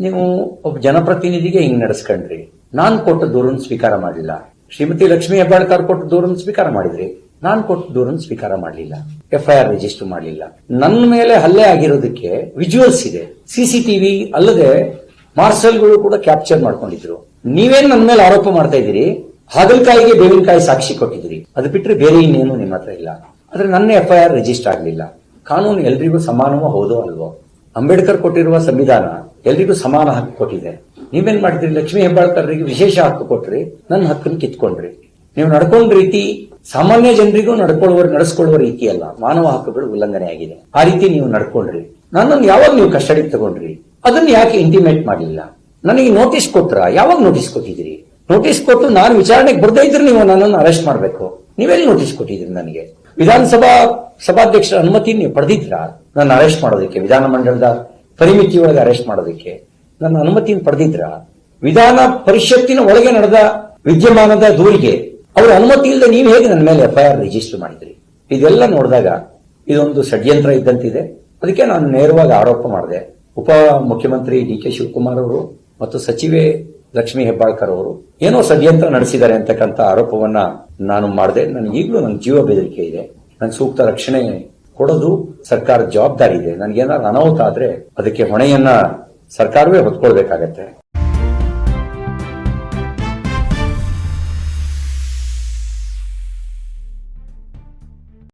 ನೀವು ಒಬ್ಬ ಜನಪ್ರತಿನಿಧಿಗೆ ಹಿಂಗ್ ನಡೆಸ್ಕೊಂಡ್ರಿ. ನಾನ್ ಕೊಟ್ಟ ದೂರನ್ನು ಸ್ವೀಕಾರ ಮಾಡಲಿಲ್ಲ. ಶ್ರೀಮತಿ ಲಕ್ಷ್ಮಿ ಹೆಬ್ಬಾಳ್ಕರ್ ಕೊಟ್ಟ ದೂರನ್ನು ಸ್ವೀಕಾರ ಮಾಡಿದ್ರಿ. ನಾನ್ ಕೊಟ್ಟ ದೂರನ್ನು ಸ್ವೀಕಾರ ಮಾಡಲಿಲ್ಲ. ಎಫ್ಐಆರ್ ರಿಜಿಸ್ಟರ್ ಮಾಡಲಿಲ್ಲ. ನನ್ನ ಮೇಲೆ ಹಲ್ಲೆ ಆಗಿರೋದಕ್ಕೆ ವಿಜುವಲ್ಸ್ ಇದೆ. ಸಿಸಿಟಿವಿ ಅಲ್ಲದೆ ಮಾರ್ಷಲ್ಗಳು ಕೂಡ ಕ್ಯಾಪ್ಚರ್ ಮಾಡ್ಕೊಂಡಿದ್ರು. ನೀವೇನ್ ನನ್ನ ಮೇಲೆ ಆರೋಪ ಮಾಡ್ತಾ ಇದ್ದೀರಿ? ಹಾಗಲಕಾಯಿಗೆ ಬೇವಿನಕಾಯಿ ಸಾಕ್ಷಿ ಕೊಟ್ಟಿದ್ರಿ ಅದು ಬಿಟ್ರೆ ಬೇರೆ ಇನ್ನೇನು ನಿಮ್ಮ ಹತ್ರ ಇಲ್ಲ. ಆದ್ರೆ ನನ್ನ ಎಫ್ಐಆರ್ ರಿಜಿಸ್ಟರ್ ಆಗಲಿಲ್ಲ. ಕಾನೂನು ಎಲ್ರಿಗೂ ಸಮಾನವೋ ಹೌದೋ ಅಲ್ವೋ? ಅಂಬೇಡ್ಕರ್ ಕೊಟ್ಟಿರುವ ಸಂವಿಧಾನ ಎಲ್ರಿಗೂ ಸಮಾನ ಹಕ್ಕು ಕೊಟ್ಟಿದೆ. ನೀವೇನ್ ಮಾಡಿದ್ರಿ? ಲಕ್ಷ್ಮೀ ಹೆಬ್ಬಾಳ್ಕರ್ರಿಗೆ ವಿಶೇಷ ಹಕ್ಕು ಕೊಟ್ರಿ. ನನ್ನ ಹಕ್ಕನ್ನು ಕಿತ್ಕೊಂಡ್ರಿ. ನೀವು ನಡ್ಕೊಂಡ ರೀತಿ ಸಾಮಾನ್ಯ ಜನರಿಗೂ ನಡ್ಕೊಳ್ಳುವ ನಡೆಸ್ಕೊಳ್ಳುವ ರೀತಿ ಅಲ್ಲ. ಮಾನವ ಹಕ್ಕುಗಳು ಉಲ್ಲಂಘನೆ ಆಗಿದೆ. ಆ ರೀತಿ ನೀವು ನಡ್ಕೊಂಡ್ರಿ. ನನ್ನನ್ನು ಯಾವಾಗ ನೀವು ಕಸ್ಟಡಿ ತಗೊಂಡ್ರಿ? ಅದನ್ನ ಯಾಕೆ ಇಂಟಿಮೇಟ್ ಮಾಡಲಿಲ್ಲ ನನಗೆ ನೋಟಿಸ್ ಕೊಟ್ರ? ಯಾವಾಗ ನೋಟಿಸ್ ಕೊಟ್ಟಿದ್ದೀರಿ? ನೋಟಿಸ್ ಕೊಟ್ಟು ನಾನು ವಿಚಾರಣೆಗೆ ಬರ್ದೇ ಇದ್ರೆ ನೀವು ನನ್ನನ್ನು ಅರೆಸ್ಟ್ ಮಾಡಬೇಕು. ನೀವೆಲ್ಲಿ ನೋಟಿಸ್ ಕೊಟ್ಟಿದ್ರಿ ನನಗೆ? ವಿಧಾನಸಭಾ ಸಭಾಧ್ಯಕ್ಷರ ಅನುಮತಿ ನೀವು ಪಡೆದಿದ್ದೀರಾ? ನನ್ನ ಅರೆಸ್ಟ್ ಮಾಡೋದಕ್ಕೆ ವಿಧಾನಮಂಡಲದ ಪರಿಮಿತಿಯೊಳಗೆ ಅರೆಸ್ಟ್ ಮಾಡೋದಕ್ಕೆ ನನ್ನ ಅನುಮತಿಯನ್ನು ಪಡೆದಿದ್ರ ವಿಧಾನ ಪರಿಷತ್ತಿನ ಒಳಗೆ ನಡೆದ ವಿದ್ಯಮಾನದ ದೂರಿಗೆ ಅವರ ಅನುಮತಿ ಇಲ್ಲದೆ ನೀವು ಹೇಗೆ ನನ್ನ ಮೇಲೆ ಎಫ್ಐಆರ್ ರಿಜಿಸ್ಟರ್ ಮಾಡಿದ್ರಿ? ಇದೆಲ್ಲ ನೋಡಿದಾಗ ಇದೊಂದು ಷಡ್ಯಂತ್ರ ಇದ್ದಂತಿದೆ. ಅದಕ್ಕೆ ನಾನು ನೇರವಾಗಿ ಆರೋಪ ಮಾಡಿದೆ. ಉಪ ಮುಖ್ಯಮಂತ್ರಿ ಡಿ ಕೆ ಶಿವಕುಮಾರ್ ಅವರು ಮತ್ತು ಸಚಿವೆ ಲಕ್ಷ್ಮಿ ಹೆಬ್ಬಾಳ್ಕರ್ ಅವರು ಏನೋ ಷಡ್ಯಂತ್ರ ನಡೆಸಿದ್ದಾರೆ ಅಂತಕ್ಕಂಥ ಆರೋಪವನ್ನ ನಾನು ಮಾಡಿದೆ. ನನಗೆ ಈಗಲೂ ನನ್ನ ಜೀವ ಬೆದರಿಕೆ ಇದೆ. ನನಗೆ ಸೂಕ್ತ ರಕ್ಷಣೆ ಕೊಡೋದು ಸರ್ಕಾರದ ಜವಾಬ್ದಾರಿ ಇದೆ. ನನಗೇನಾದ್ರು ಅನಾಹುತ ಆದ್ರೆ ಅದಕ್ಕೆ ಹೊಣೆಯನ್ನ ಸರ್ಕಾರವೇ ಹೊತ್ಕೊಳ್ಬೇಕಾಗತ್ತೆ.